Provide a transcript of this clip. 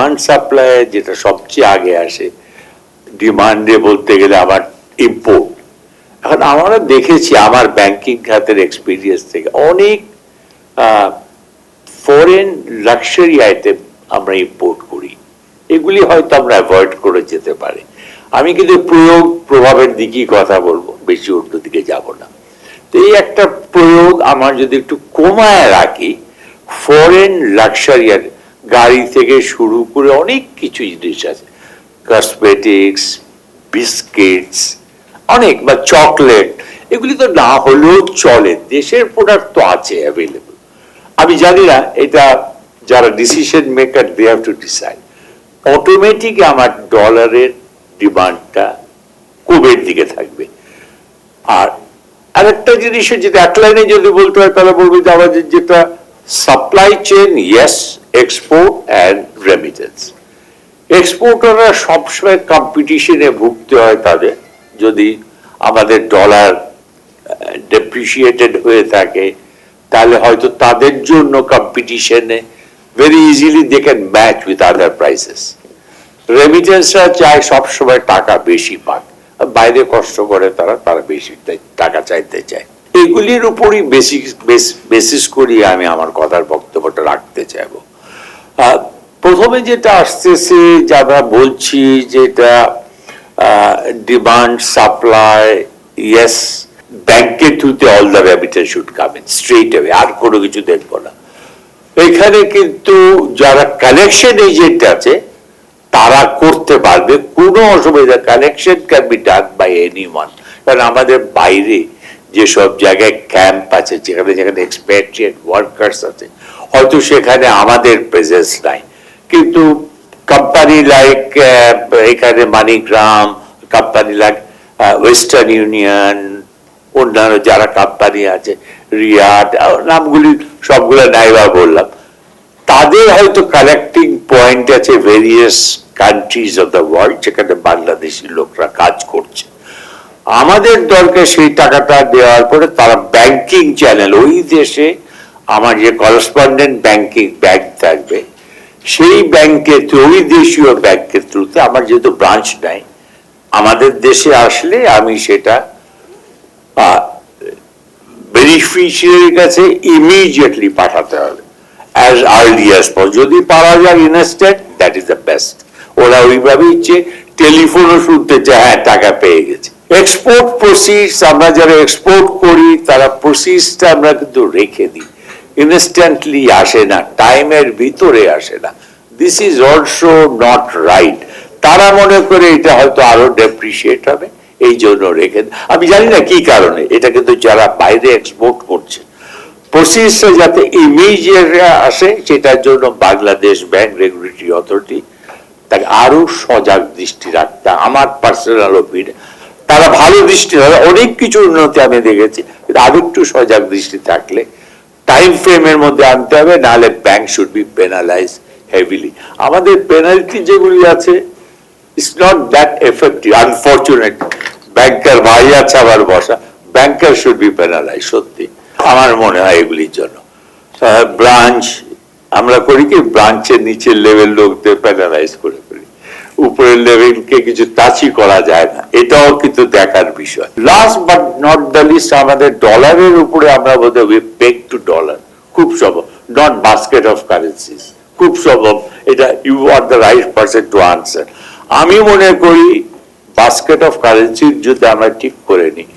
Demand supply যেটা সবচেয়ে আগে আসে ডিমান্ডে বলতে গেলে আমার ইম্পোর্ট এখন আমরা দেখেছি আমার ব্যাংকিং খাতের এক্সপিরিয়েন্স থেকে অনেক ফরেন লাক্সারি আইটেম আমরা ইম্পোর্ট করি। এগুলি হয়তো আমরা অ্যাভয়েড করে যেতে পারি। আমি কিন্তু প্রয়োগ প্রভাবের দিকেই কথা বলব, বেশি অন্য দিকে যাব না। তো এই একটা প্রয়োগ আমার যদি একটু কমায় রাখি ফরেন লাক্সারিয়ার গাড়ি থেকে শুরু করে অনেক কিছু জিনিস আছে। কসমেটিক্স বিস্কিটস অনেক, বা চকলেট এগুলি তো না হলেও চলে। দেশের প্রোডাক্ট তো আছে অ্যাভেলেবল আমি জানি না, এটা যারা decision maker they have to decide automatic আমার ডলারের ডিমান্ডটা কমের দিকে থাকবে। আর আরেকটা জিনিস যেটা এক লাইনে যদি বলতে হয়, তাহলে বলব যে, আমাদের যেটা supply chain yes export and remittance এক্সপোর্টাররা সবসময় কম্পিটিশনে ভুগতে হয় তাদের। যদি আমাদের ডলার ডেপ্রিসিয়েটেড হয়ে থাকে, তাহলে হয়তো তাদের জন্য কম্পিটিশনে very easily they can match with other prices রেমিটেন্সরা চায় সবসময় টাকা বেশি পাক। বাইরে কষ্ট করে তারা তারা বেশি টাকা চাইতে চায়। এগুলির উপরই বেসিক বেসিস করি আমি আমার কথার বক্তব্যটা রাখতে চাইব। প্রথমে যেটা আসতেছে, যে আমরা বলছি যেটা ডিমান্ড সাপ্লাই ইয়েস ব্যাংকের থ্রুতে all the remittance should come straight away আর কোনো কিছু দেখব না। এখানে কিন্তু যারা কালেকশন এজেন্ট আছে, তারা করতে পারবে, কোনো অসুবিধা collection can be done by anyone কারণ আমাদের বাইরে যেসব জায়গায় ক্যাম্প আছে যেখানে যেখানে এক্সপেক্টেড ওয়ার্কার্স আছে হয়তো সেখানে আমাদের প্রেজেন্স নাই। কিন্তু কোম্পানি লাইক এখানে MoneyGram company like Western Union অন্যান্য যারা কোম্পানি আছে আহ, নামগুলি সবগুলো নাইবা বললাম। তাদের হয়তো কালেক্টিং পয়েন্ট আছে various countries of the world যেখানে বাংলাদেশি লোকরা কাজ করছে। আমাদের দলকে সেই টাকাটা দেওয়ার পরে তারা ব্যাংকিং চ্যানেল ওই দেশে আমার যে করসপন্ডেন্ট ব্যাংকিং ব্যাংক থাকবে, সেই ব্যাংকের ওই দেশীয় ব্যাংকের থ্রুতে আমার যেহেতু ব্রাঞ্চ নাই, আমাদের দেশে আসলে আমি সেটা বেনিফিশিয়ারির কাছে ইমিডিয়েটলি পাঠাতে হবে অ্যাজ আর্লি অ্যাজ পর যদি পারা যায় instant that is the best ওরা ওইভাবে ইচ্ছে টেলিফোনও শুনতে চায় হ্যাঁ টাকা পেয়ে গেছে। এক্সপোর্ট প্রসিস আমরা যারা এক্সপোর্ট করি, তারা প্রসিডসটা আমরা কিন্তু রেখে দিই। ইনস্ট্যান্টলি আসে না টাইমের ভিতরে আসে না। This is also not right তারা মনে করে এটা হয়তো আরও ডেপ্রিসিয়েট হবে, এই জন্য রেখে আমি জানি না কি কারণে, এটা কিন্তু যারা বাইরে এক্সপোর্ট করছে। প্রসেসটা যাতে ইমিডিয়েট আসে, সেটার জন্য বাংলাদেশ ব্যাংক রেগুলেটরি অথরিটি তাকে আরও সজাগ দৃষ্টি রাখতে আমার পার্সোনাল ওপিনিয়ন তারা ভালো দৃষ্টি অনেক কিছু উন্নতি আমি দেখেছি। আরও একটু সজাগ দৃষ্টি থাকলে টাইম ফ্রেমের মধ্যে আনতে হবে, নাহলে bank should be penalize heavily আমাদের পেনাল্টি যেগুলি আছে it's not that effective unfortunate banker ভাই আছে আবার বসা ব্যাংকার শুড বি পেনালাইজ সত্যি। আমার মনে হয় এগুলির জন্য। ব্রাঞ্চ আমরা করি কি ব্রাঞ্চের নিচের লেভেল লোকদের পেনালাইজ করে। উপরের লেভেলকে কিছু টাচই করা যায় না। এটাও কিন্তু দেখার বিষয়। Last but not the least আমাদের ডলারের উপরে আমরা বোধহয় উই পেক টু ডলার খুব সম্ভব। নট বাস্কেট অফ কারেন্সিস খুব সম্ভব। এটা you are the right person to answer আমি মনে করি বাস্কেট অফ কারেন্সির যদি আমরা ঠিক করে নিই